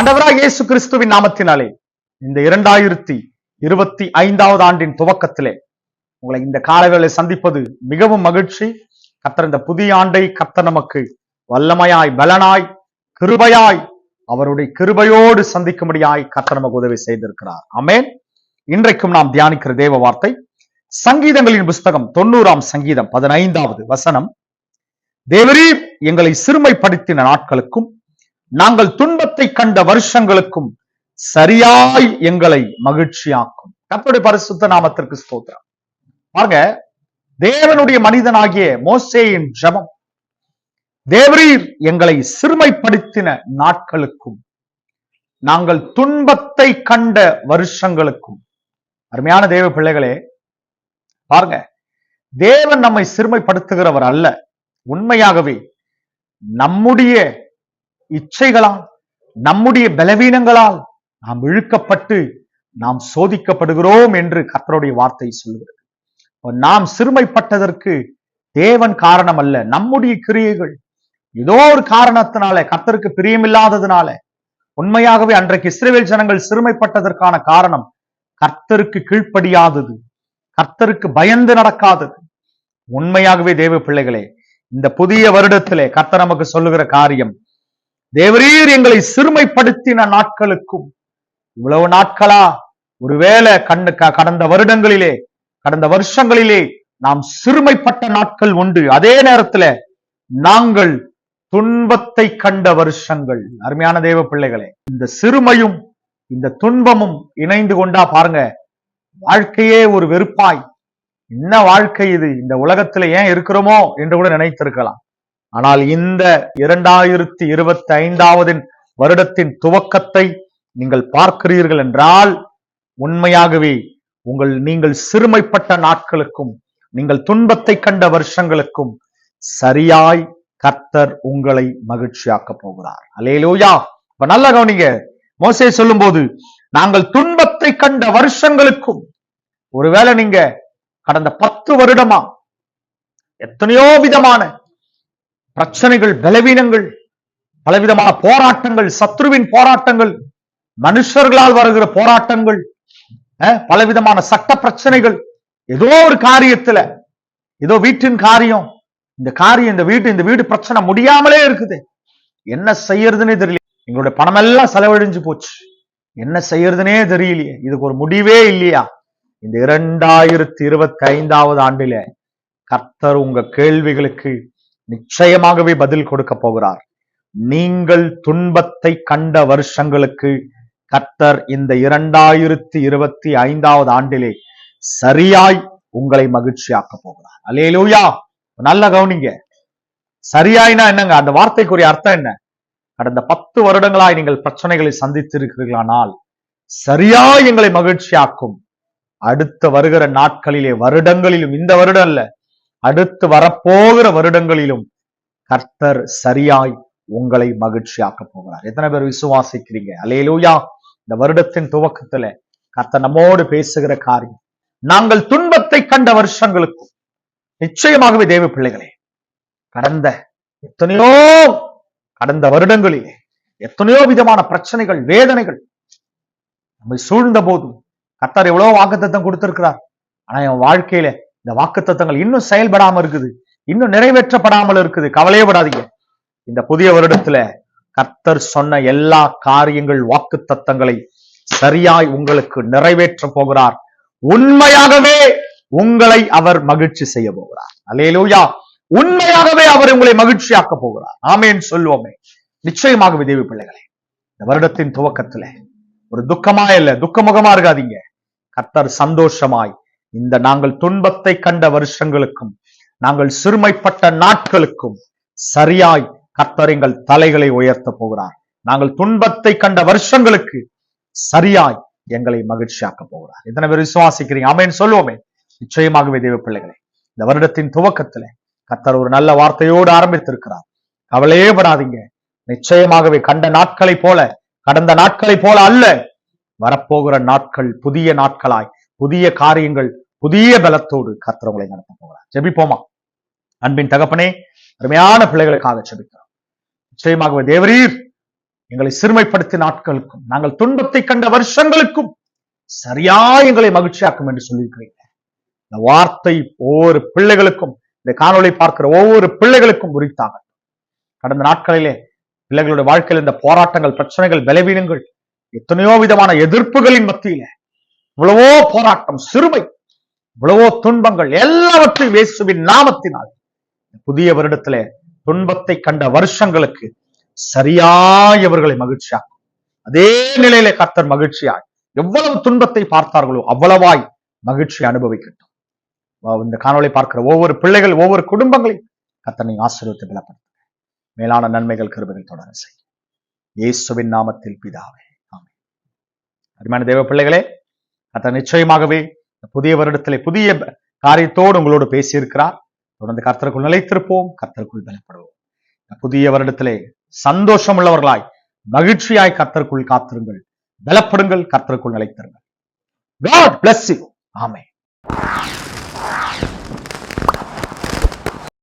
அண்டவராக இயேசு கிறிஸ்துவின் நாமத்தினாலே இந்த இரண்டாயிரத்தி இருபத்தி ஐந்தாவது ஆண்டின் துவக்கத்திலே உங்களை இந்த காலவேளை சந்திப்பது மிகவும் மகிழ்ச்சி. கத்தர் இந்த புதிய ஆண்டை கத்த நமக்கு வல்லமையாய் பலனாய் கிருபையாய் அவருடைய கிருபையோடு சந்திக்கும்படியாய் கத்த நமக்கு உதவி செய்திருக்கிறார். அமேன் இன்றைக்கும் நாம் தியானிக்கிற தேவ வார்த்தை சங்கீதங்களின் புஸ்தகம் தொண்ணூறாம் சங்கீதம் பதினைந்தாவது வசனம். தேவரீர் எங்களை சிறுமைப்படுத்தின நாட்களுக்கும் நாங்கள் துன்பத்தை கண்ட வருஷங்களுக்கும் சரியாய் எங்களை மகிழ்ச்சியாக்கும். கத்தோடைய பரிசுத்த நாமத்திற்கு ஸ்தோத்திரம். பாருங்க தேவனுடைய மனிதனாகிய மோசேயின் ஜபம் தேவரீர் எங்களை சிறுமைப்படுத்தின நாட்களுக்கும் நாங்கள் துன்பத்தை கண்ட வருஷங்களுக்கும். அருமையான தேவ பிள்ளைகளே பாருங்க தேவன் நம்மை சிறுமைப்படுத்துகிறவர் அல்ல. உண்மையாகவே நம்முடைய இச்சைகளால் நம்முடைய பலவீனங்களால் நாம் இழுக்கப்பட்டு நாம் சோதிக்கப்படுகிறோம் என்று கர்த்தருடைய வார்த்தை சொல்கிறது நாம் சிறுமைப்பட்டதற்கு தேவன் காரணம் அல்ல நம்முடைய கிரியைகள். ஏதோ ஒரு காரணத்தினால கர்த்தருக்கு பிரியமில்லாததுனால உண்மையாகவே அன்றைக்கு இஸ்ரேல் ஜனங்கள் சிறுமைப்பட்டதற்கான காரணம் கர்த்தருக்கு கீழ்ப்படியாதது கர்த்தருக்கு பயந்து நடக்காதது. உண்மையாகவே தேவ பிள்ளைகளே இந்த புதிய வருடத்திலே கர்த்தர் நமக்கு சொல்லுகிற காரியம் தேவரீர் எங்களை சிறுமைப்படுத்தின நாட்களுக்கும் இவ்வளவு நாட்களா? ஒருவேளை கண்ணு கடந்த வருடங்களிலே கடந்த வருஷங்களிலே நாம் சிறுமைப்பட்ட நாட்கள் உண்டு. அதே நேரத்துல நாங்கள் துன்பத்தை கண்ட வருஷங்கள். அருமையான தேவ பிள்ளைகளே இந்த சிறுமையும் இந்த துன்பமும் இணைந்து கொண்டா பாருங்க வாழ்க்கையே ஒரு வெறுப்பாய். என்ன வாழ்க்கை இது? இந்த உலகத்துல ஏன் இருக்கிறோமோ என்று கூட நினைத்திருக்கலாம். ஆனால் இந்த இரண்டாயிரத்தி இருபத்தி ஐந்தாவது வருடத்தின் துவக்கத்தை நீங்கள் பார்க்கிறீர்கள் என்றால் உண்மையாகவே உங்கள் நீங்கள் சிறுமைப்பட்ட நாட்களுக்கும் நீங்கள் துன்பத்தை கண்ட வருஷங்களுக்கும் சரியாய் கர்த்தர் உங்களை மகிழ்ச்சியாக்க போகிறார். அலேலோயா இப்ப நல்லா கவனிங்க. மோசே சொல்லும் போது நாங்கள் துன்பத்தை கண்ட வருஷங்களுக்கும் ஒருவேளை நீங்க கடந்த பத்து வருடமா எத்தனையோ விதமான பிரச்சனைகள் பலவீனங்கள் பலவிதமான போராட்டங்கள் சத்ருவின் போராட்டங்கள் மனுஷர்களால் வருகிற போராட்டங்கள் பலவிதமான சட்ட பிரச்சனைகள். ஏதோ ஒரு காரியத்துல ஏதோ வீட்டின் காரியம் இந்த காரியம் இந்த வீட்டு இந்த வீடு பிரச்சனை முடியாமலே இருக்குது. என்ன செய்யறதுன்னே தெரியல. எங்களுடைய பணம் எல்லாம் செலவழிஞ்சு போச்சு. என்ன செய்யறதுனே தெரியலையே. இதுக்கு ஒரு முடிவே இல்லையா? இந்த இரண்டாயிரத்தி இருபத்தி ஐந்தாவது ஆண்டில கர்த்தர் உங்க கேள்விகளுக்கு நிச்சயமாகவே பதில் கொடுக்க போகிறார். நீங்கள் துன்பத்தை கண்ட வருஷங்களுக்கு கர்த்தர் இந்த இரண்டாயிரத்தி இருபத்தி ஐந்தாவது ஆண்டிலே சரியாய் உங்களை மகிழ்ச்சியாக்க போகிறார். அல்லேலூயா! நல்ல கவனிங்க. சரியாய்னா என்னங்க? அந்த வார்த்தைக்குரிய அர்த்தம் என்ன? கடந்த பத்து வருடங்களாய் நீங்கள் பிரச்சனைகளை சந்தித்திருக்கிறீர்களானால் சரியாய் எங்களை மகிழ்ச்சியாக்கும். அடுத்த வருகிற நாட்களிலே வருடங்களிலும் இந்த வருடம் இல்ல அடுத்து வரப்போகிற வருடங்களிலும் கர்த்தர் சரியாய் உங்களை மகிழ்ச்சியாக்க போகிறார். எத்தனை பேர் விசுவாசிக்கிறீங்க? அலேலூயா இந்த வருடத்தின் துவக்கத்துல கர்த்தர் நம்மோடு பேசுகிற காரியம் நாங்கள் துன்பத்தை கண்ட வருஷங்களுக்கும் நிச்சயமாகவே தேவ பிள்ளைகளே கடந்த எத்தனையோ கடந்த வருடங்களிலே எத்தனையோ விதமான பிரச்சனைகள் வேதனைகள் நம்மை சூழ்ந்த போதும் கர்த்தர் எவ்வளவு வாக்குத்தத்தம் கொடுத்திருக்கிறார். ஆனா என் வாழ்க்கையில இந்த வாக்குத்தத்தங்கள் இன்னும் செயல்படாம இருக்குது. இன்னும் நிறைவேற்றப்படாமல் இருக்குது. கவலையப்படாதீங்க இந்த புதிய வருடத்துல கர்த்தர் சொன்ன எல்லா காரியங்கள் வாக்கு தத்தங்களை சரியாய் உங்களுக்கு நிறைவேற்ற போகிறார். உண்மையாகவே உங்களை அவர் மகிழ்ச்சி செய்ய போகிறார். அலேலூயா உண்மையாகவே அவர் உங்களை மகிழ்ச்சியாக்க போகிறார். ஆமேன் சொல்லுவோமே நிச்சயமாகவே தேவி பிள்ளைகளே இந்த வருடத்தின் துவக்கத்துல ஒரு துக்கமா இல்ல துக்கமுகமா இருக்காதீங்க. கர்த்தர் சந்தோஷமாய் இந்த நாங்கள் துன்பத்தை கண்ட வருஷங்களுக்கும் நாங்கள் சிறுமைப்பட்ட நாட்களுக்கும் சரியாய் கர்த்தர் எங்கள் தலைகளை உயர்த்த போகிறார். நாங்கள் துன்பத்தை கண்ட வருஷங்களுக்கு சரியாய் எங்களை மகிழ்ச்சியாக்க போகிறார். எத்தனை பேர் விசுவாசிக்கிறீங்க? ஆமென். சொல்லுவோமே. நிச்சயமாகவே தேவ பிள்ளைகளே இந்த வருடத்தின் துவக்கத்துல கத்தர் ஒரு நல்ல வார்த்தையோடு ஆரம்பித்திருக்கிறார். கவலையே படாதீங்க. நிச்சயமாகவே கண்ட நாட்களை போல கடந்த நாட்களை போல அல்ல வரப்போகிற நாட்கள் புதிய நாட்களாய் புதிய காரியங்கள் புதிய பலத்தோடு கர்த்தர் நடத்த போகிறார். ஜெபிப்போமா? அன்பின் தகப்பனே அருமையான பிள்ளைகளுக்காக ஜெபிக்கிறோம். நிச்சயமாகவே தேவரீர் எங்களை சிறுமைப்படுத்திய நாட்களுக்கும் நாங்கள் துன்பத்தை கண்ட வருஷங்களுக்கும் சரியா எங்களை மகிழ்ச்சியாக்கும் என்று சொல்லியிருக்கிறீங்க இந்த வார்த்தை ஒவ்வொரு பிள்ளைகளுக்கும் இந்த காணொலி பார்க்கிற ஒவ்வொரு பிள்ளைகளுக்கும் உரித்தாக கடந்த நாட்களிலே பிள்ளைகளுடைய வாழ்க்கையில் இந்த போராட்டங்கள் பிரச்சனைகள் பலவீனங்கள் எத்தனையோ விதமான எதிர்ப்புகளின் மத்தியில இவ்வளவோ போராட்டம் சிறுமை இவ்வளவோ துன்பங்கள் எல்லாவற்றையும் இயேசுவின் நாமத்தினால். புதிய வருடத்திலே துன்பத்தை கண்ட வருஷங்களுக்கு சரியாய் அவர்களை மகிழ்ச்சியாக்கும். அதே நிலையில கர்த்தர் மகிழ்ச்சியாய் எவ்வளவு துன்பத்தை பார்த்தார்களோ அவ்வளவாய் மகிழ்ச்சி அனுபவிக்கட்டும். இந்த காணொலி பார்க்கிற ஒவ்வொரு பிள்ளைகள் ஒவ்வொரு குடும்பங்களையும் கத்தனை ஆசீர்வத்தை பலப்படுத்துங்க. மேலான நன்மைகள் கருவிகள் தொடர செய்யும். இயேசுவின் நாமத்தில் பிதாவே ஆமென். அருமையான தேவ பிள்ளைகளே கர்த்தர் நிச்சயமாகவே புதிய வருடத்திலே புதிய காரியத்தோடு உங்களோடு பேசியிருக்கிறார். தொடர்ந்து கர்த்தருக்குள் நிலைத்திருப்போம் கர்த்தருக்குள் பலப்படுவோம். புதிய வருடத்திலே சந்தோஷம் உள்ளவர்களாய் மகிழ்ச்சியாய் கர்த்தருக்குள் காத்திருங்கள். பலப்படுங்கள் கர்த்தருக்குள் நிலைத்திருங்கள். God bless you.